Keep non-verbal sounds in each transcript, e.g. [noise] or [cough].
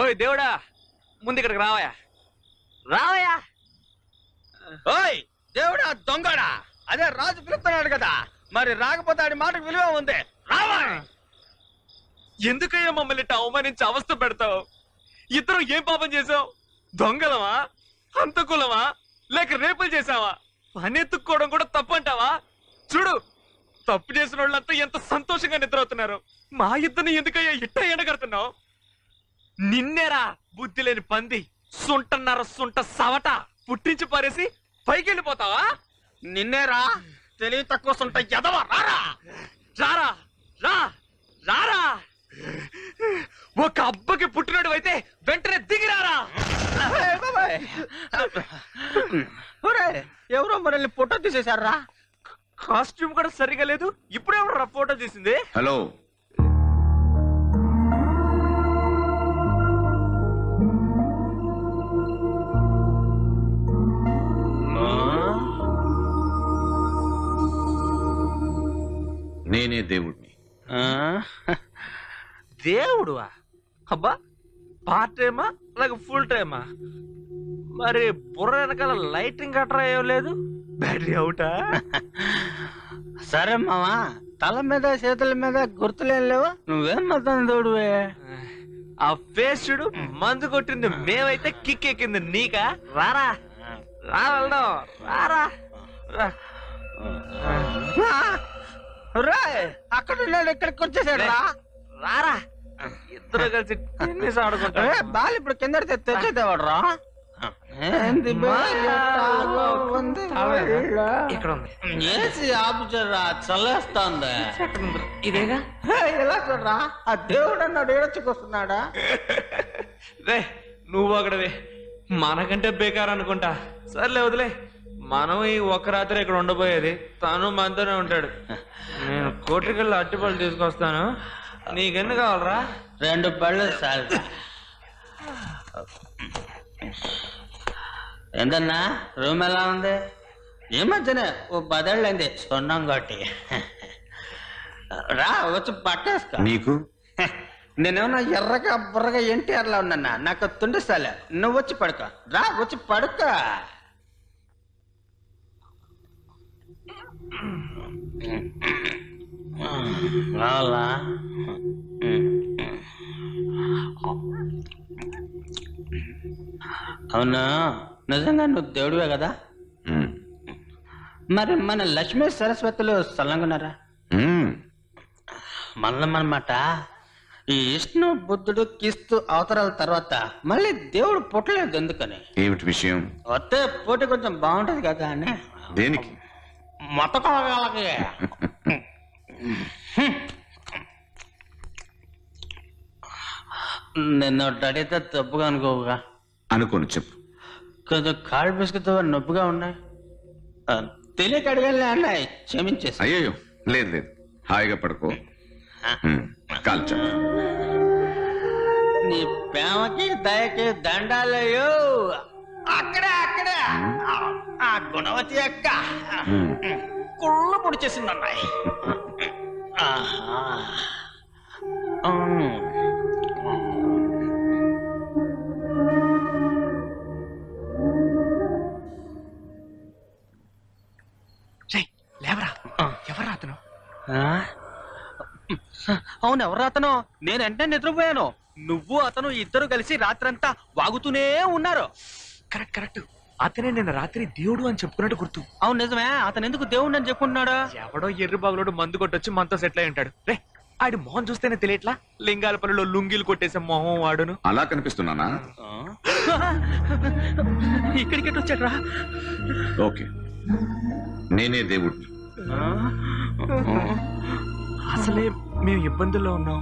ఓయ్ దేవుడా ముందు ఇక్కడికి రావయా రావయా ఓయ్ దేవుడా దొంగడా. అదే రాజు పిలుస్తున్నాడు కదా. మరి రాకపోతే ఆడి మాటకు విలువ ఉంది. రావా ఎందుకయ్యా మమ్మల్ని ఇట్ట అవమానించి అవస్థ పెడతావు? ఇద్దరు ఏం పాపం చేసావు దొంగలమా? హంతకులమా? లేక రేపులు చేసావా పని ఎత్తుక్కోవడం కూడా తప్పు అంటావా చూడు తప్పు చేసిన వాళ్ళంతా ఎంత సంతోషంగా నిద్రవుతున్నారు మా ఇద్దరిని ఎందుకయ్యా ఇట్ట ఎండగడుతున్నావు? నిన్నేరా బుద్ధి లేని పంది. సుంటన్నర సుంట సవట పుట్టించి పారేసి పైకి వెళ్ళిపోతావా నిన్నేరా తెలివి తక్కువ సొంత ఎదవ. రారా. రారా. రా. రారా. ఒక అబ్బకి పుట్టినడు అయితే వెంటనే దిగిరారా ఎవరో మనల్ని ఫోటో తీసేశారా? కాస్ట్యూమ్ కూడా సరిగా లేదు. ఇప్పుడే ఎవరు ఫోటో తీసింది? హలో. నేనే దేవుడిని దేవుడువా? అబ్బా పార్ట్ టైమా లేక ఫుల్ టైమా మరి బుర్ర వెనకాల లైటింగ్ అట్రా ఏం లేదు? బ్యాటరీ అవుటా? [laughs] సరే మావా తల మీద చేతుల మీద గుర్తులేం లేవు? నువ్వేం మతం తోడువే ఆ ఫేస్ చూడు మందు కొట్టింది మేమైతే కిక్ ఎక్కింది. నీకా? రారా? రా వెళ్దాం. రారా? రా. రే అక్కడ ఉన్నాడు ఇక్కడికి వచ్చేసాడు రా. రారా. ఇద్దరు కలిసి టెన్నిస్ ఆడుకుంటా. బాల్ ఇప్పుడు కింద తెచ్చేదేవాడు రా. ఇక్కడ ఉంది. ఏసీ ఆపుచరా చల్లేస్తోంది? ఇదేగా? ఇలా చూడరా ఆ దేవుడు అన్నాడు ఏడొచ్చుకొస్తున్నాడా రే నువ్వు ఒకడవే మనకంటే బేకార్ అనుకుంటా. సర్లే వదిలే. మనం ఈ ఒక్క రాత్రి ఇక్కడ ఉండబోయేది? తను మనతోనే ఉంటాడు. నేను కోటికెళ్ళి అట్టిపళ్ళు తీసుకొస్తాను. నీకెందుకు కావాలరా? రెండు పళ్ళు చాలు. ఏంటన్నా రూమ్ ఎలా ఉంది? ఈ మధ్యనే ఓ పదేళ్ళైంది. సున్నం కొట్టి. రా వచ్చి పట్టేసుకో. నీకు? నేనేమన్నా ఎర్రగా బుర్రగా ఎన్టీఆర్ లా ఉన్నా నాకు తుండిస్తాలే నువ్వు వచ్చి పడుకో. రా వచ్చి పడుకో. రావాలా? అవునా? నిజంగా నువ్వు దేవుడివే కదా. మరి మన లక్ష్మీ సరస్వతులు సల్లంగున్నారా? మ్మ్. మనమాట ఈ విష్ణు బుద్ధుడు కిస్తు అవతరాల తర్వాత మళ్ళీ దేవుడు పుట్టలేదు ఎందుకని? ఏమిటి విషయం? వస్తే పోటీ కొంచెం బాగుంటది కదా అని. దేనికి? మొత్తకోగలకి నిన్ను అడిగితే తప్పుగా అనుకోవుగా. అనుకోను చెప్పు. కొంచెం కాళ్ళు బిస్కుతో నొప్పిగా ఉన్నాయి. తెలియక అడగాలి అన్నాయి క్షమించేసి. అయ్యో లేదు లేదు. హాయిగా పడుకో. నీ ప్రేమకి దయకి దండాలయ్యో. అక్కడ అక్కడ. ఆ గుణవతి అక్క. కుళ్ళు పొడి చేసింది అన్నాయి లేవరా. ఎవరా అతను? ఆ? అవును ఎవరు అతను? నేను వెంటనే నిద్రపోయాను. నువ్వు అతను ఇద్దరు కలిసి రాత్రంతా వాగుతూనే ఉన్నారు. Correct correct. అతనే నిన్న రాత్రి దేవుడు అని చెప్పుకున్నట్టు గుర్తు. అవును నిజమే. అతను ఎందుకు దేవుణ్ణి అని చెప్పుకుంటున్నాడు? ఎవడో ఎర్రి బాగులోడు మందు కొట్టొచ్చి మనతో సెటిల్ అయి ఉంటాడు. రే ఆడి మొహం చూస్తేనే తెలియట్లా? లింగాల పనిలో లుంగీలు కొట్టేసే మొహం వాడును. అలా కనిపిస్తున్నానా? [laughs] ఇక్కడికి ఎటు వచ్చాడు రా ఓకే. నేనే దేవుడిని. అసలే మేము ఇబ్బందుల్లో ఉన్నాం.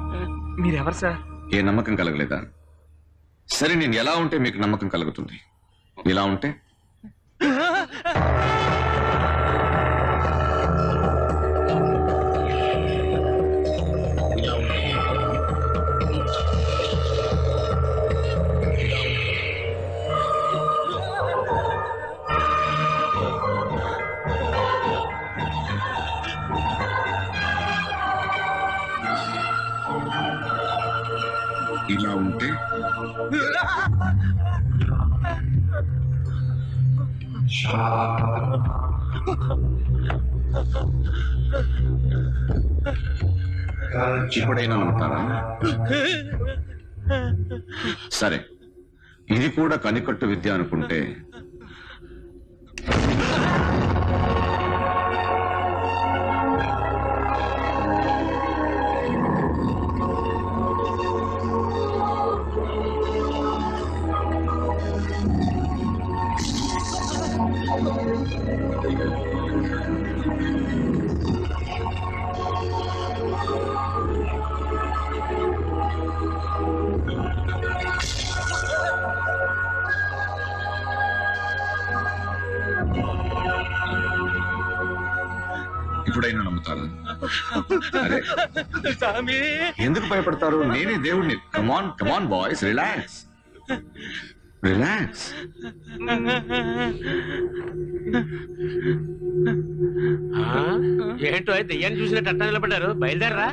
మీరెవరు సార్? ఏ నమ్మకం కలగలేదా? సరే నేను ఎలా ఉంటే మీకు నమ్మకం కలుగుతుంది? ఇలా ఉంటే ఇలా ఉంటే? ఇప్పుడైనా నమ్ముతారా? సరే ఇది కూడా కనికట్టు విద్య అనుకుంటే స్వామి. ఎందుకు భయపడతారు? నేనే దేవుడిని come on come on boys relax relax ఏంటో దెయ్యాన్ని చూసినట్టు అట్ట నిలబడ్డారు? బయలుదేరరా.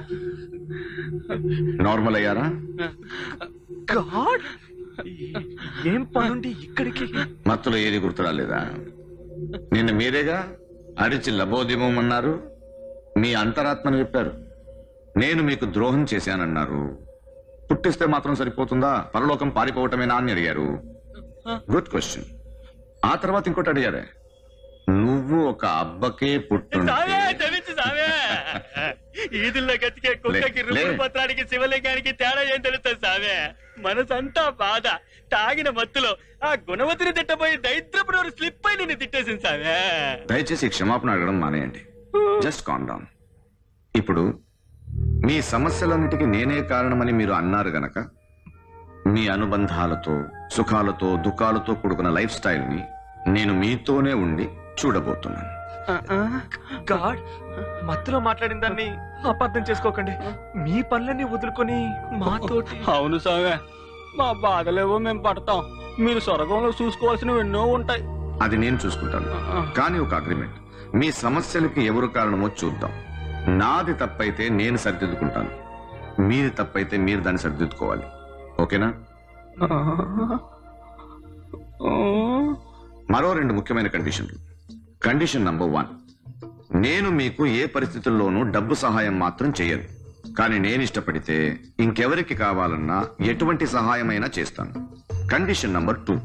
నార్మల్ అయ్యారా? గాడ్! ఏం పనుండి ఇక్కడికి? మత్తులో ఏది గుర్తు రాలేదా నిన్న మీరేగా? అరిచి లబోదిమం అన్నారు. మీ అంతరాత్మను చెప్పారు. నేను మీకు ద్రోహం చేశానన్నారు. పుట్టిస్తే మాత్రం సరిపోతుందా? పరలోకం పారిపోవటమేనా అని అడిగారు. గుడ్ క్వశ్చన్ ఆ తర్వాత ఇంకోటి అడిగారే. నువ్వు ఒక అబ్బకే పుట్టుంటే ఈదుల్లో గతికే కుక్కకి రుపుడు. పత్రానికి శివలింగానికి తేడా ఏం తెలుస్తుంది సామే మనసంతా బాధ. తాగిన మత్తులో ఆ గుణవతిని తిట్టబోయి దైత్రపు నోరు స్లిప్ అయి నిన్ను తిట్టేసింది సామే దయచేసి క్షమాపణ అడగడం మానేయండి. జస్ట్ కామ్ డౌన్ ఇప్పుడు మీ సమస్యలన్నిటికీ నేనే కారణమని మీరు అన్నారు గనక మీ అనుబంధాలతో సుఖాలతో దుఃఖాలతో కూడుకున్న లైఫ్ స్టైల్ని నేను మీతోనే ఉండి చూడబోతున్నాను. గాడ్ మత్తులో మాట్లాడిన దాన్ని అపార్థం చేసుకోకండి. మీ పనులన్నీ వదులుకొని మాతోటి అవును సామే మా బాధలేవో మేము పడతాం. మీరు స్వర్గంలో చూసుకోవాల్సినవి ఎన్నో ఉంటాయి. అది నేను చూసుకుంటాను. కానీ ఒక అగ్రిమెంట్. మీ సమస్యలకి ఎవరు కారణమో చూద్దాం. నాది తప్పైతే నేను సరిదిద్దుకుంటాను. మీది తప్పైతే మీరు దాన్ని సరిదిద్దుకోవాలి. ఓకేనా? మరో రెండు ముఖ్యమైన కండిషన్లు. Condition number one. నేను మీకు ఏ పరిస్థితుల్లోనూ డబ్బు సహాయం మాత్రం చేయను. కానీ నేను ఇష్టపడితే ఇంకెవరికి కావాలన్నా ఎటువంటి సహాయమైనా చేస్తాను. Condition number two.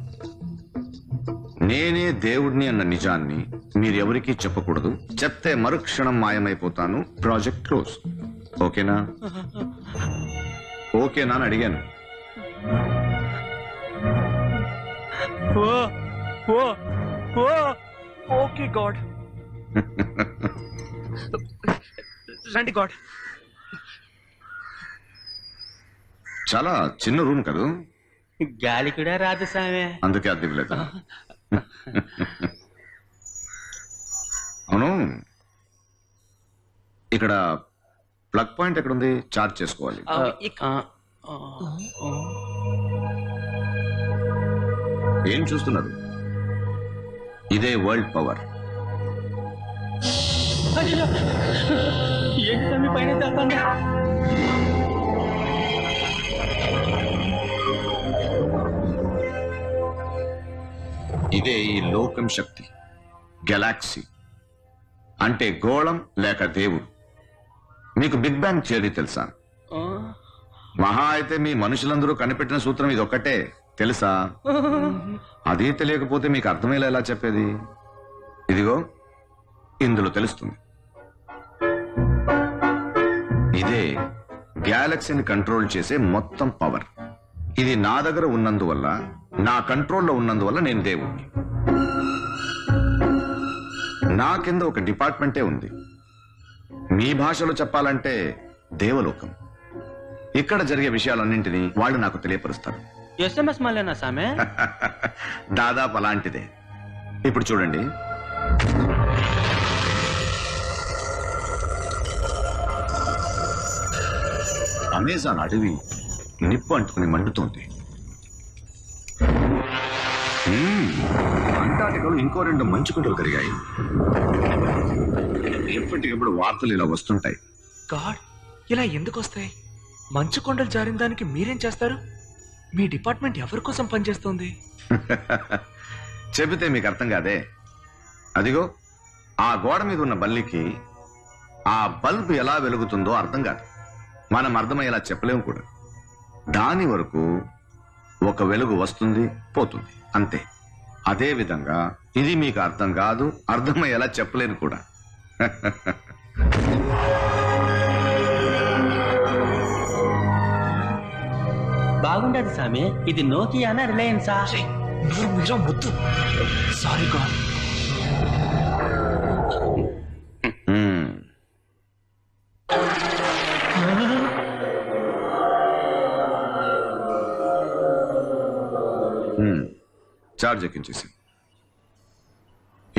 నేనే దేవుడిని అన్న నిజాన్ని మీరెవరికీ చెప్పకూడదు. చెప్తే మరుక్షణం మాయమైపోతాను. Project close. ఓకేనా? ఓకేనా అని అడిగాను. Oh oh oh okay god. రండి గాడ్. చాలా చిన్న రూమ్ కదా? గాలి కూడా రాదు సామే. అందుకే లేదు అవును. ఇక్కడ ప్లగ్ పాయింట్ ఎక్కడుంది? చార్జ్ చేసుకోవాలి. ఏం చూస్తున్నారు? ఇదే వరల్డ్ పవర్. ఏంటి పైన ఇదే ఈ లోకం శక్తి గెలాక్సీ. అంటే గోళం లేక దేవుడు. మీకు బిగ్ బ్యాంగ్ థియరీ తెలుసా? మహా అయితే మీ మనుషులందరూ కనిపెట్టిన సూత్రం ఇది ఒక్కటే తెలుసా? అదే తెలియకపోతే మీకు అర్థమయ్యేలా ఎలా చెప్పేది? ఇదిగో ఇందులో తెలుస్తుంది. ఇదే గ్యాలక్సీని కంట్రోల్ చేసే మొత్తం పవర్. ఇది నా దగ్గర ఉన్నందువల్ల నా కంట్రోల్లో ఉన్నందువల్ల నేను దేవుణ్ణి. నా కింద ఒక డిపార్ట్మెంటే ఉంది. మీ భాషలో చెప్పాలంటే దేవలోకం. ఇక్కడ జరిగే విషయాలన్నింటినీ వాళ్ళు నాకు తెలియపరుస్తారు. ఎస్ఎంఎస్ మళ్ళీనా సామే? [laughs] దాదాపు అలాంటిదే. ఇప్పుడు చూడండి. అమెజాన్ అడవి నిప్పు అంటుకుని మండుతోంది. అంటార్టికాలో ఇంకో రెండు మంచు కొండలు కరిగాయి. ఎప్పటికప్పుడు వార్తలు ఇలా వస్తుంటాయి. గాడ్ ఇలా ఎందుకు వస్తాయి? మంచు కొండలు జారిన దానికి మీరేం చేస్తారు? మీ డిపార్ట్మెంట్ ఎవరి కోసం పనిచేస్తుంది? [laughs] చెబితే మీకు అర్థం కాదే. అదిగో ఆ గోడ మీద ఉన్న బల్లికి ఆ బల్బ్ ఎలా వెలుగుతుందో అర్థం కాదు. మనం అర్థమయ్యేలా చెప్పలేము కూడా. దాని వరకు ఒక వెలుగు వస్తుంది పోతుంది అంతే. అదే విధంగా ఇది మీకు అర్థం కాదు అర్థమయ్యేలా చెప్పలేను కూడా. బాగుండదు సామి ఇది నోకియానా రిలయన్సా? సారీ చార్జ్ ఎక్కించేసి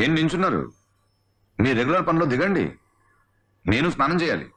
ఏం నించున్నారు? మీ రెగ్యులర్ పనిలో దిగండి. నేను స్నానం చేయాలి.